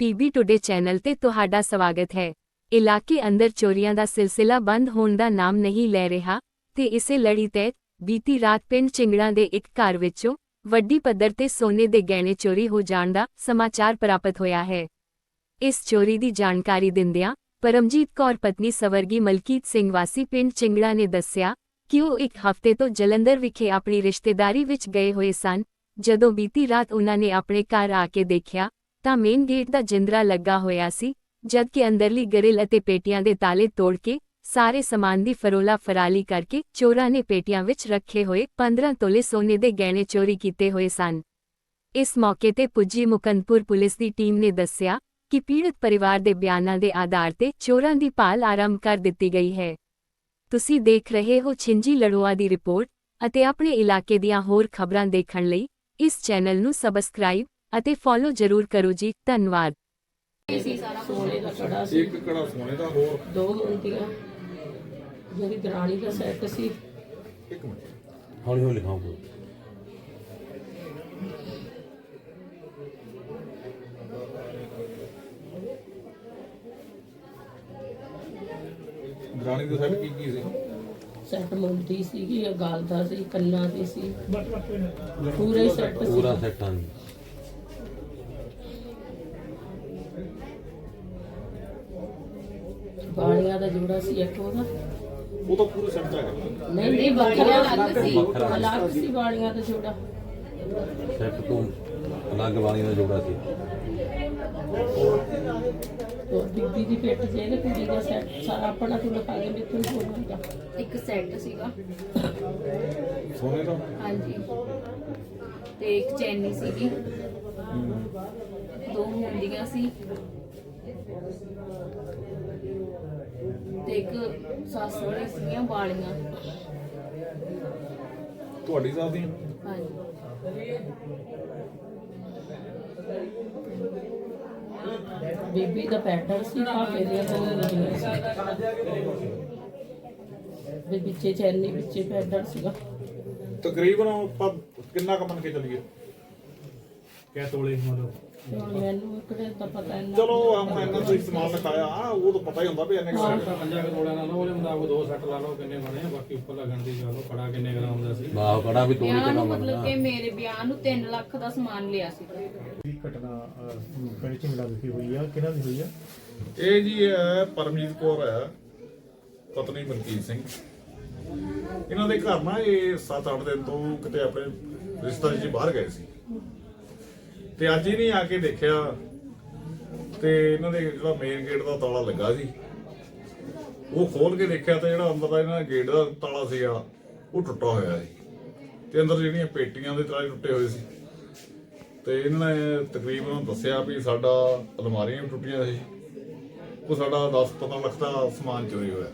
PB today channel ਤੇ ਤੁਹਾਡਾ ਸਵਾਗਤ ਹੈ। ਇਲਾਕੇ ਅੰਦਰ ਚੋਰੀਆਂ ਦਾ ਸਿਲਸਿਲਾ ਬੰਦ ਹੋਣ ਦਾ ਨਾਮ ਨਹੀਂ ਲੈ ਰਿਹਾ ਤੇ ਇਸੇ ਲੜੀ ਤਹਿਤ ਬੀਤੀ ਰਾਤ ਪਿੰਡ ਚਿੰਗੜਾਂ ਦੇ ਇੱਕ ਘਰ ਵਿੱਚੋਂ ਵੱਡੀ ਪੱਧਰ ਤੇ ਸੋਨੇ ਦੇ ਗਹਿਣੇ ਚੋਰੀ ਹੋ ਜਾਣ ਦਾ ਸਮਾਚਾਰ ਪ੍ਰਾਪਤ ਹੋਇਆ ਹੈ। ਇਸ ਚੋਰੀ ਦੀ ਜਾਣਕਾਰੀ ਦਿੰਦਿਆਂ ਪਰਮਜੀਤ ਕੌਰ ਪਤਨੀ ਸਵਰਗੀ ਮਲਕੀਤ ਸਿੰਘ ਵਾਸੀ ਪਿੰਡ ਚਿੰਗੜਾ ਨੇ ਦੱਸਿਆ ਕਿ ਉਹ ਇੱਕ ਹਫ਼ਤੇ ਤੋਂ ਜਲੰਧਰ ਵਿਖੇ ਆਪਣੀ ਰਿਸ਼ਤੇਦਾਰੀ ਵਿੱਚ ਗਏ ਹੋਏ ਸਨ। ਜਦੋਂ ਬੀਤੀ ਰਾਤ ਉਹਨਾਂ ਨੇ ਆਪਣੇ ਘਰ ਆ ਕੇ ਦੇਖਿਆ ਤਾਂ ਮੇਨ ਗੇਟ ਦਾ ਜਿੰਦਰਾ ਲੱਗਾ ਹੋਇਆ ਸੀ, ਜਦਕਿ ਅੰਦਰਲੀ ਗਰਿਲ ਅਤੇ ਪੇਟੀਆਂ ਦੇ ਤਾਲੇ ਤੋੜ ਕੇ ਸਾਰੇ ਸਮਾਨ ਦੀ ਫਰੋਲਾ ਫਰਾਲੀ ਕਰਕੇ ਚੋਰਾਂ ਨੇ ਪੇਟੀਆਂ ਵਿੱਚ ਰੱਖੇ ਹੋਏ 15 ਤੋਲੇ ਸੋਨੇ ਦੇ ਗਹਿਣੇ ਚੋਰੀ ਕੀਤੇ ਹੋਏ ਸਨ। ਇਸ ਮੌਕੇ ਤੇ ਪੁੱਜੀ ਮੁਕੰਦਪੁਰ ਪੁਲਿਸ ਦੀ ਟੀਮ ਨੇ ਦੱਸਿਆ ਕਿ ਪੀੜਤ ਪਰਿਵਾਰ ਦੇ ਬਿਆਨਾਂ ਦੇ ਆਧਾਰ ਤੇ ਚੋਰਾਂ ਦੀ ਭਾਲ ਆਰੰਭ ਕਰ ਦਿੱਤੀ ਗਈ ਹੈ। ਤੁਸੀਂ ਦੇਖ ਰਹੇ ਹੋ ਛਿੰਜੀ ਲੜੋਆ ਦੀ ਰਿਪੋਰਟ ਅਤੇ ਆਪਣੇ ਇਲਾਕੇ ਦੀਆਂ ਹੋਰ ਖਬਰਾਂ ਦੇਖਣ ਲਈ ਇਸ ਚੈਨਲ ਨੂੰ ਸਬਸਕ੍ਰਾਈਬ ਅਤੇ ਫੋਲੋ ਜ਼ਰੂਰ ਕਰੋ ਜੀ ਧੰਨਵਾਦ। ਸੋਨੇ ਦਾ ਕੜਾ ਸੀ ਇੱਕ ਕੜਾ ਸੋਨੇ ਦਾ ਹੋਰ? ਦੋ ਹੁੰਦੀਆਂ ਜਿਹੜੀ ਦਰਾਣੀ ਦਾ ਸੈੱਟ ਸੀ। ਇੱਕ ਮਿੰਟ। ਹੌਲੀ ਹੌਲੀ ਖਾਓ ਦਰਾਣੀ ਦੇ ਸੈੱਟ ਕੀ ਕੀ ਸੀ? ਸੈੱਟ ਮੁੰਦੀ ਸੀਗੀ ਇਹ ਗਲ ਦਾ ਸੀ ਕੰਨਾਂ ਦੀ ਸੀ। ਪੂਰੇ ਸੈੱਟ ਸੀ। ਪੂਰਾ ਸੈੱਟ ਹਾਂ ਬਾਲੀਆਂ ਦਾ ਜੋੜਾ ਸੀ ਇੱਕ ਉਹਦਾ। ਉਹ ਤਾਂ ਪੂਰੇ ਸੈੱਟ ਹੈਗਾ ਨਹੀਂ ਨਹੀਂ ਵੱਖਰਾ ਅਲੱਗ ਸੀ। ਅਲੱਗ ਸੀ ਬਾਲੀਆਂ ਦਾ ਜੋੜਾ। ਸੈੱਟ ਤੋਂ ਅਲੱਗ ਵਾਲੀਆਂ ਦਾ ਜੋੜਾ ਸੀ। ਉਹ ਬੀਬੀ ਦੀ ਜੇ ਤੇ ਕੁੜੀ ਦਾ ਸੈੱਟ ਸਾਰਾ ਆਪਣਾ ਤੂੰ ਲਿਖਾ ਕੇ ਲਿਖਣ ਬੋਲੂਗਾ ਇੱਕ ਸੈੱਟ ਸੀਗਾ। ਸੋਨੇ ਦਾ? ਹਾਂਜੀ। ਤੇ ਇੱਕ ਚੈਨੀ ਸੀਗੀ। ਦੋ ਮੁੰਦੀਆਂ ਸੀ। ਤੇ ਇੱਕ ਸੱਸ ਵਾਲੀ ਸੀਗੀਆਂ ਵਾਲੀਆਂ। ਤੁਹਾਡੀ ਸਾਥ ਦੀ ਹਾਂਜੀ। ਬੀਬੀ ਦਾ ਪੈਟਰ ਸੀ ਦੀਆਂ ਦੋ ਦੇ ਵਿੱਚੇ ਚੈਨੀ ਵਿੱਚੇ ਪੈਟਰ ਸੀਗਾ। ਤਕਰੀਬਨ ਆਪਾਂ ਕਿੰਨਾ ਕੁ ਮੰਨ ਕੇ ਚੱਲੀਏ? ਕਿਆ ਤੋਲੇ ਮਤਲਬ। ਤੇ ਹੁਣ ਮੈਨੂੰ ਕਿਹੜੇ ਤਾਂ ਪਤਾ ਨਹੀਂ ਚਲੋ ਹਮ ਇਹਨਾਂ ਤੋਂ ਇਸਤੇਮਾਲ ਲਿਖਾਇਆ ਆ ਉਹ ਤਾਂ ਪਤਾ ਹੀ ਹੁੰਦਾ ਵੀ ਇੰਨੇ ਕੁ ਤਾਂ ਸੈੱਟ ਪੰਜਾ ਕੁ ਤੋਲਿਆਂ ਦਾ ਨਾ ਉਹਦੇ ਮੁਤਾਬਕ ਦੋ ਸੱਟ ਲਾ ਲਓ ਕਿੰਨੇ ਬਣੇ ਆ, ਬਾਕੀ ਉੱਪਰ ਲੱਗਣ ਦੀ ਚਲੋ ਕੜਾ ਕਿੰਨੇ ਗ੍ਰਾਮ ਦਾ ਸੀ? ਬਾਹ ਕੜਾ ਵੀ ਤੋੜੀ ਵਿਆਹ ਤੇ ਨੂੰ ਕੰਮ ਮਤਲਬ ਕਿ ਮੇਰੇ ਵਿਆਹ ਨੂੰ 3 ਲੱਖ ਦਾ ਸਮਾਨ ਲਿਆ ਸੀ। ਦੀ ਘਟਨਾ ਅਹ, ਪਿੰਡ ਝਿੰਗੜਾ ਵਿਖੇ ਹੋਈ ਆ? ਕਿਹਨਾਂ ਦੀ ਹੋਈ ਆ? ਇਹ ਜੀ ਹੈ ਪਰਮਜੀਤ ਕੌਰ ਹੈ ਪਤਨੀ ਮਲਕੀਤ ਸਿੰਘ। ਇਹਨਾਂ ਦੇ ਘਰ ਨਾ ਇਹ 7-8 ਦਿਨ ਤੋਂ ਕਿਤੇ ਆਪਣੇ ਰਿਸ਼ਤੇਦਾਰੀ 'ਚ ਬਾਹਰ ਗਏ ਸੀ। ਤੇ ਅੱਜ ਹੀ ਆ ਕੇ ਦੇਖਿਆ। ਤੇ ਇਹਨਾਂ ਦੇ ਜਿਹੜਾ ਮੇਨ ਗੇਟ ਦਾ ਤਾਲਾ ਲੱਗਾ ਸੀ। ਉਹ ਖੋਲ ਕੇ ਦੇਖਿਆ ਤਾਂ ਜਿਹੜਾ ਅੰਦਰ ਦਾ ਇਹਨਾਂ ਦਾ ਗੇਟ ਦਾ ਤਾਲਾ ਸੀਗਾ, ਉਹ ਟੁੱਟਾ ਹੋਇਆ ਸੀ। ਤੇ ਅੰਦਰ ਜਿਹੜੀਆਂ ਪੇਟੀਆਂ ਦੇ ਤਾਲੇ ਟੁੱਟੇ ਹੋਏ ਸੀ। ਤੇ ਇਹਨਾਂ ਨੇ ਤਕਰੀਬਨ ਦੱਸਿਆ ਵੀ ਸਾਡਾ ਅਲਮਾਰੀਆਂ ਵੀ ਟੁੱਟੀਆਂ ਸੀ। ਉਹ ਸਾਡਾ 10 15 ਲੱਖ ਦਾ ਸਮਾਨ ਚੋਰੀ ਹੋਇਆ।